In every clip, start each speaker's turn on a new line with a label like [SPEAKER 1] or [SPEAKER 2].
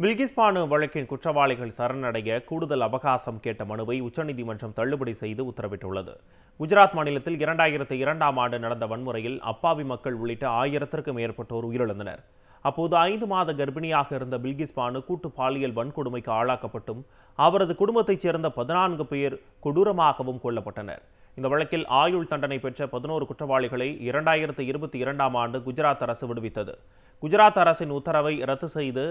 [SPEAKER 1] பில்கிஸ் பானு வழக்கின் குற்றவாளிகள் சரணடைய கூடுதல் அவகாசம் கேட்ட மனுவை உச்சநீதிமன்றம் தள்ளுபடி செய்து உத்தரவிட்டுள்ளது. குஜராத் மாநிலத்தில் இரண்டாயிரத்து இரண்டாம் ஆண்டு நடந்த வன்முறையில் அப்பாவி மக்கள் உள்ளிட்ட ஆயிரத்திற்கும் மேற்பட்டோர் உயிரிழந்தனர். அப்போது ஐந்து மாத கர்ப்பிணியாக இருந்த பில்கிஸ் பானு கூட்டு பாலியல் வன்கொடுமைக்கு ஆளாக்கப்பட்டும் அவரது குடும்பத்தைச் சேர்ந்த பதினான்கு பேர் கொடூரமாகவும் கொல்லப்பட்டனர். இந்த வழக்கில் ஆயுள் தண்டனை பெற்ற பதினோரு குற்றவாளிகளை இரண்டாயிரத்து இருபத்தி இரண்டாம் ஆண்டு குஜராத் அரசு விடுவித்தது. குஜராத் அரசின் உத்தரவை ரத்து செய்து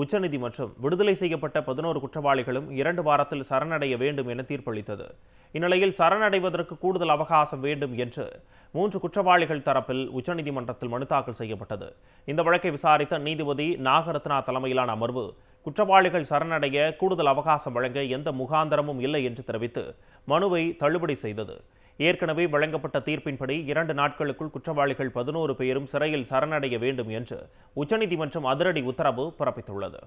[SPEAKER 1] உச்சநீதிமன்றம் விடுதலை செய்யப்பட்ட பதினோரு குற்றவாளிகளும் இரண்டு வாரத்தில் சரணடைய வேண்டும் என தீர்ப்பளித்தது. இந்நிலையில் சரணடைவதற்கு கூடுதல் அவகாசம் வேண்டும் என்று மூன்று குற்றவாளிகள் தரப்பில் உச்சநீதிமன்றத்தில் மனு தாக்கல் செய்யப்பட்டது. இந்த வழக்கை விசாரித்த நீதிபதி நாகரத்னா தலைமையிலான அமர்வு குற்றவாளிகள் சரணடைய கூடுதல் அவகாசம் வழங்க எந்த முகாந்தரமும் இல்லை என்று தெரிவித்து மனுவை தள்ளுபடி செய்தது. ஏற்கனவே வழங்கப்பட்ட தீர்ப்பின்படி இரண்டு நாட்களுக்குள் குற்றவாளிகள் பதினோரு பேரும் சிறையில் சரணடைய வேண்டும் என்று உச்சநீதிமன்றம் அதிரடி உத்தரவு பிறப்பித்துள்ளது.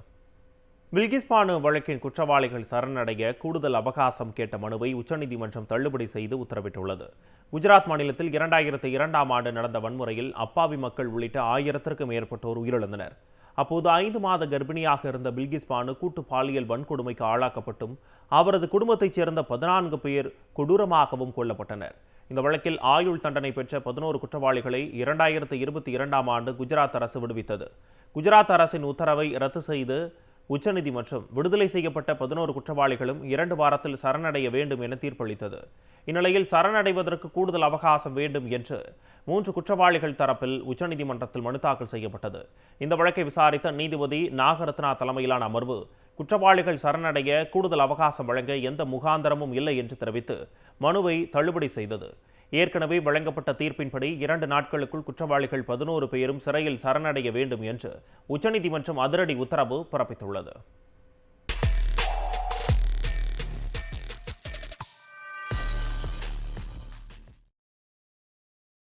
[SPEAKER 1] பில்கிஸ் பானு வழக்கின் குற்றவாளிகள் சரணடைய கூடுதல் அவகாசம் கேட்ட மனுவை உச்சநீதிமன்றம் தள்ளுபடி செய்து உத்தரவிட்டுள்ளது. குஜராத் மாநிலத்தில் இரண்டாயிரத்து இரண்டாம் ஆண்டு நடந்த வன்முறையில் அப்பாவி மக்கள் உள்ளிட்ட ஆயிரத்திற்கும் மேற்பட்டோர் உயிரிழந்தனர். அப்போது ஐந்து மாத கர்ப்பிணியாக இருந்த பில்கிஸ் பானு கூட்டு பாலியல் வன்கொடுமைக்கு ஆளாக்கப்பட்டும் அவரது குடும்பத்தைச் சேர்ந்த பதினான்கு பேர் கொடூரமாகவும் கொல்லப்பட்டனர். இந்த வழக்கில் ஆயுள் தண்டனை பெற்ற பதினோரு குற்றவாளிகளை இரண்டாயிரத்து இருபத்தி இரண்டாம் ஆண்டு குஜராத் அரசு விடுவித்தது. குஜராத் அரசின் உத்தரவை ரத்து செய்து உச்சநீதிமன்றம் விடுதலை செய்யப்பட்ட பதினோரு குற்றவாளிகளும் இரண்டு வாரத்தில் சரணடைய வேண்டும் என தீர்ப்பளித்தது. இந்நிலையில் சரணடைவதற்கு கூடுதல் அவகாசம் வேண்டும் என்று மூன்று குற்றவாளிகள் தரப்பில் உச்சநீதிமன்றத்தில் மனு தாக்கல் செய்யப்பட்டது. இந்த வழக்கை விசாரித்த நீதிபதி நாகரத்னா தலைமையிலான அமர்வு குற்றவாளிகள் சரணடைய கூடுதல் அவகாசம் வழங்க எந்த முகாந்தரமும் இல்லை என்று தெரிவித்து மனுவை தள்ளுபடி செய்தது. ஏற்கனவே வழங்கப்பட்ட தீர்ப்பின்படி இரண்டு நாட்களுக்குள் குற்றவாளிகள் பதினோரு பேரும் சிறையில் சரணடைய வேண்டும் என்று உச்சநீதிமன்றம் அதிரடி உத்தரவு பிறப்பித்துள்ளது.